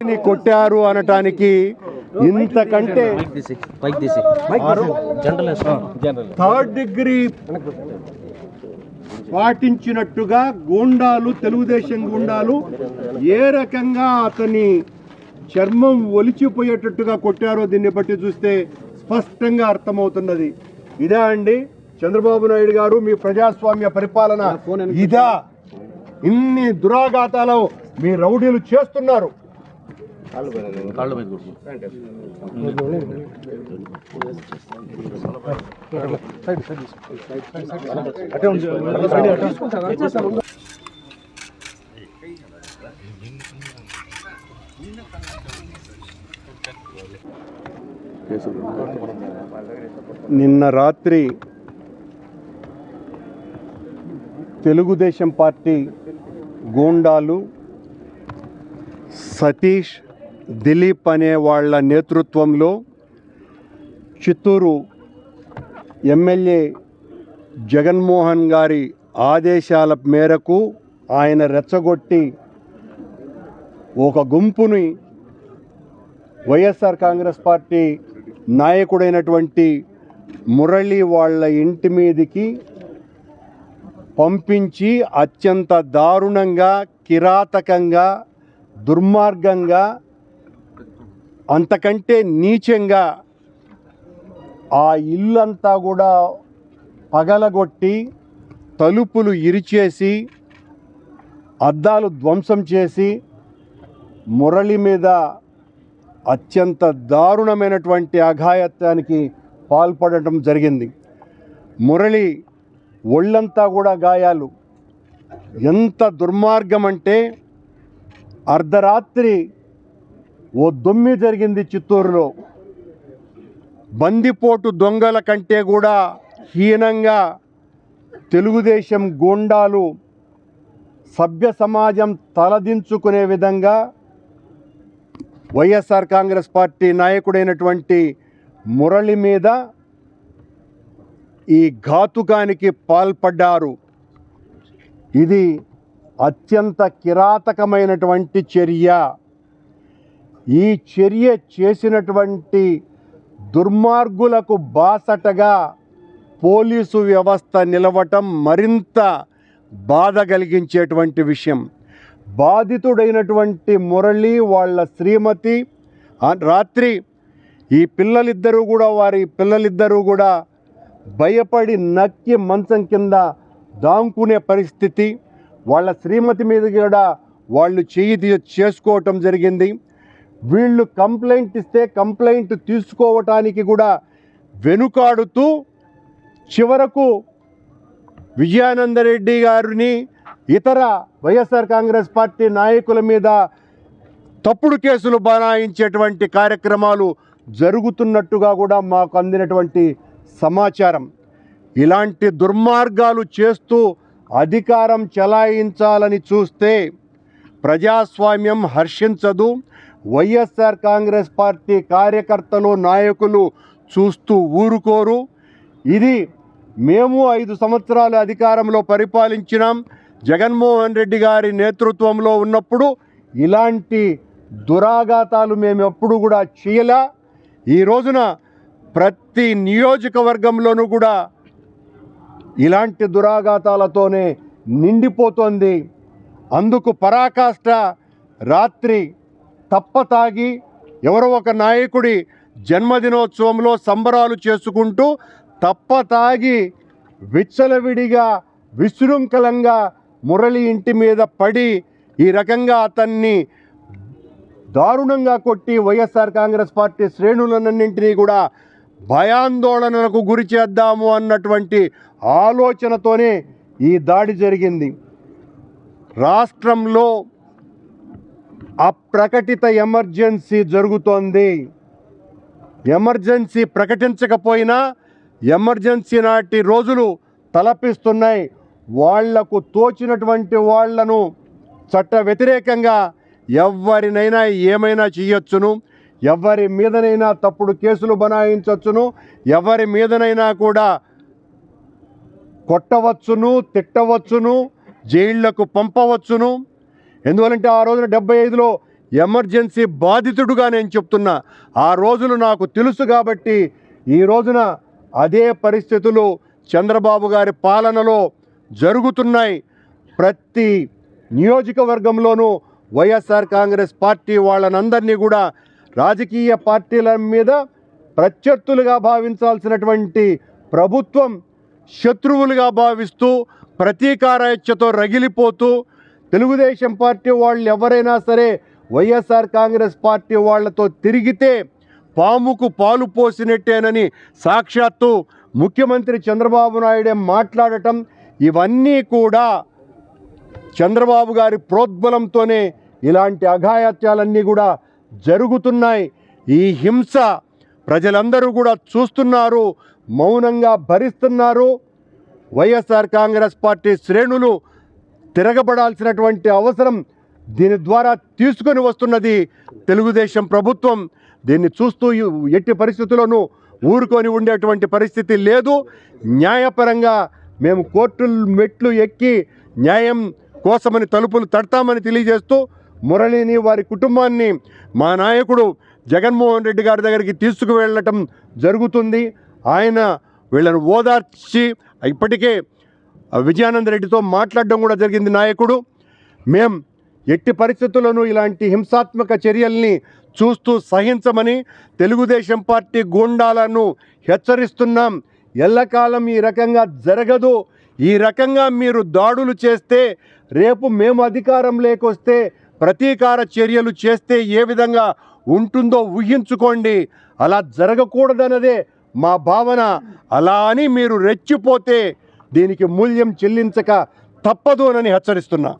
ని కొట్టారు అనటానికి ఇంతకంటే థర్డ్ డిగ్రీ పాటించినట్టుగా గూండాలు తెలుగుదేశం గూండాలు ఏ రకంగా అతని చర్మం ఒలిచిపోయేటట్టుగా కొట్టారో దీన్ని బట్టి చూస్తే స్పష్టంగా అర్థమవుతున్నది. ఇదా అండి చంద్రబాబు నాయుడు గారు మీ ప్రజాస్వామ్య పరిపాలన. ఇదా ఇన్ని దురాఘాతాలు మీ రౌడీలు చేస్తున్నారు. కాళ్ళ మీద కొడుకు నిన్న రాత్రి తెలుగుదేశం పార్టీ గూండాలు సతీష్ దిలీప్ అనే వాళ్ళ నేతృత్వంలో చిత్తూరు ఎమ్మెల్యే జగన్మోహన్ గారి ఆదేశాల మేరకు ఆయన రెచ్చగొట్టి ఒక గుంపుని వైఎస్ఆర్ కాంగ్రెస్ పార్టీ నాయకుడైనటువంటి మురళి వాళ్ళ ఇంటి మీదికి పంపించి అత్యంత దారుణంగా కిరాతకంగా దుర్మార్గంగా అంతకంటే నీచంగా ఆ ఇల్లంతా కూడా పగలగొట్టి తలుపులు ఇరిచేసి అద్దాలు ధ్వంసం చేసి మురళి మీద అత్యంత దారుణమైనటువంటి అఘాయత్వానికి పాల్పడటం జరిగింది. మురళి ఒళ్ళంతా కూడా గాయాలు. ఎంత దుర్మార్గం అంటే అర్ధరాత్రి ఓ దొమ్మి జరిగింది చిత్తూరులో. బందిపోటు దొంగల కంటే కూడా హీనంగా తెలుగుదేశం గూండాలు సభ్య సమాజం తలదించుకునే విధంగా వైఎస్ఆర్ కాంగ్రెస్ పార్టీ నాయకుడైనటువంటి మురళి మీద ఈ ఘాతుకానికి పాల్పడ్డారు. ఇది అత్యంత కిరాతకమైనటువంటి చర్య. ఈ చర్య చేసినటువంటి దుర్మార్గులకు బాసటగా పోలీసు వ్యవస్థ నిలవటం మరింత బాధ కలిగించేటువంటి విషయం. బాధితుడైనటువంటి మురళి వాళ్ళ శ్రీమతి రాత్రి ఈ పిల్లలిద్దరూ కూడా వారి పిల్లలిద్దరూ కూడా భయపడి నక్కి మంచం కింద దాంకునే పరిస్థితి. వాళ్ళ శ్రీమతి మీద కూడా వాళ్ళు చేయి చేసుకోవటం జరిగింది. వీళ్ళు కంప్లైంట్ ఇస్తే కంప్లైంట్ తీసుకోవటానికి కూడా వెనుకాడుతూ చివరకు విజయానందరెడ్డి గారిని ఇతర వైఎస్ఆర్ కాంగ్రెస్ పార్టీ నాయకుల మీద తప్పుడు కేసులు బనాయించేటువంటి కార్యక్రమాలు జరుగుతున్నట్టుగా కూడా మాకు అందినటువంటి సమాచారం. ఇలాంటి దుర్మార్గాలు చేస్తూ అధికారం చెలాయించాలని చూస్తే ప్రజాస్వామ్యం హర్షించదు. వైఎస్ఆర్ కాంగ్రెస్ పార్టీ కార్యకర్తలు నాయకులు చూస్తూ ఊరుకోరు. ఇది మేము ఐదు సంవత్సరాలు అధికారంలో పరిపాలించినాం. జగన్మోహన్ రెడ్డి గారి నేతృత్వంలో ఉన్నప్పుడు ఇలాంటి దురాఘాతాలు మేము ఎప్పుడు కూడా చేయలా. ఈ రోజున ప్రతి నియోజకవర్గంలోనూ కూడా ఇలాంటి దురాఘాతాలతోనే నిండిపోతోంది. అందుకు పరాకాష్ట రాత్రి తప్పతాగి ఎవరో ఒక నాయకుడి జన్మదినోత్సవంలో సంబరాలు చేసుకుంటూ తప్పతాగి విచ్చలవిడిగా విశృంఖలంగా మురళి ఇంటి మీద పడి ఈ రకంగా అతన్ని దారుణంగా కొట్టి వైఎస్ఆర్ కాంగ్రెస్ పార్టీ శ్రేణులన్నింటినీ కూడా భయాందోళనలకు గురి చేద్దాము అన్నటువంటి ఆలోచనతోనే ఈ దాడి జరిగింది. రాష్ట్రంలో అప్రకటిత ఎమర్జెన్సీ జరుగుతోంది. ఎమర్జెన్సీ ప్రకటించకపోయినా ఎమర్జెన్సీ నాటి రోజులు తలపిస్తున్నాయి. వాళ్ళకు తోచినటువంటి వాళ్ళను చట్ట వ్యతిరేకంగా ఎవరినైనా ఏమైనా చేయొచ్చును? ఎవరి మీదనైనా తప్పుడు కేసులు బనాయించవచ్చును ఎవరి మీదనైనా కూడా కొట్టవచ్చును తిట్టవచ్చును? జైళ్ళకు పంపవచ్చును. ఎందువలంటే ఆ రోజున డెబ్బై ఐదులో ఎమర్జెన్సీ బాధితుడుగా నేను చెప్తున్నా. ఆ రోజులు నాకు తెలుసు కాబట్టి ఈ రోజున అదే పరిస్థితులు చంద్రబాబు గారి పాలనలో జరుగుతున్నాయి. ప్రతి నియోజకవర్గంలోనూ వైఎస్ఆర్ కాంగ్రెస్ పార్టీ వాళ్ళనందరినీ కూడా రాజకీయ పార్టీల మీద ప్రత్యర్థులుగా భావించాల్సినటువంటి ప్రభుత్వం శత్రువులుగా భావిస్తూ ప్రతీకారేచ్ఛతో రగిలిపోతూ తెలుగుదేశం పార్టీ వాళ్ళు ఎవరైనా సరే వైఎస్ఆర్ కాంగ్రెస్ పార్టీ వాళ్ళతో తిరిగితే పాముకు పాలు పోసినట్టేనని సాక్షాత్తు ముఖ్యమంత్రి చంద్రబాబు నాయుడే మాట్లాడటం ఇవన్నీ కూడా చంద్రబాబు గారి ప్రోద్బలంతోనే ఇలాంటి అఘాయత్యాలన్నీ కూడా జరుగుతున్నాయి. ఈ హింస ప్రజలందరూ కూడా చూస్తున్నారు మౌనంగా భరిస్తున్నారు. వైఎస్ఆర్ కాంగ్రెస్ పార్టీ శ్రేణులు తిరగబడాల్సినటువంటి అవసరం దీని ద్వారా తీసుకొని వస్తున్నది తెలుగుదేశం ప్రభుత్వం. దీన్ని చూస్తూ ఎట్టి పరిస్థితుల్లోనూ ఊరుకొని ఉండేటువంటి పరిస్థితి లేదు. న్యాయపరంగా మేము కోర్టు మెట్లు ఎక్కి న్యాయం కోసమని తలుపులు తడతామని తెలియజేస్తూ మురళిని వారి కుటుంబాన్ని మా నాయకుడు జగన్మోహన్ రెడ్డి గారి దగ్గరికి తీసుకువెళ్ళటం జరుగుతుంది. ఆయన వీళ్ళను ఓదార్చి ఇప్పటికే విజయానంద రెడ్డితో మాట్లాడడం కూడా జరిగింది నాయకుడు. మేం ఎట్టి పరిస్థితుల్లోనూ ఇలాంటి హింసాత్మక చర్యల్ని చూస్తూ సహించమని తెలుగుదేశం పార్టీ గూండాలను హెచ్చరిస్తున్నాం. ఎల్లకాలం ఈ రకంగా జరగదు. ఈ రకంగా మీరు దాడులు చేస్తే రేపు మేము అధికారం లేకొస్తే ప్రతీకార చర్యలు చేస్తే ఏ విధంగా ఉంటుందో ఊహించుకోండి. అలా జరగకూడదన్నదే మా భావన అలా అని మీరు రెచ్చిపోతే దీనికి మూల్యం చెల్లించక తప్పదు అని హెచ్చరిస్తున్నా.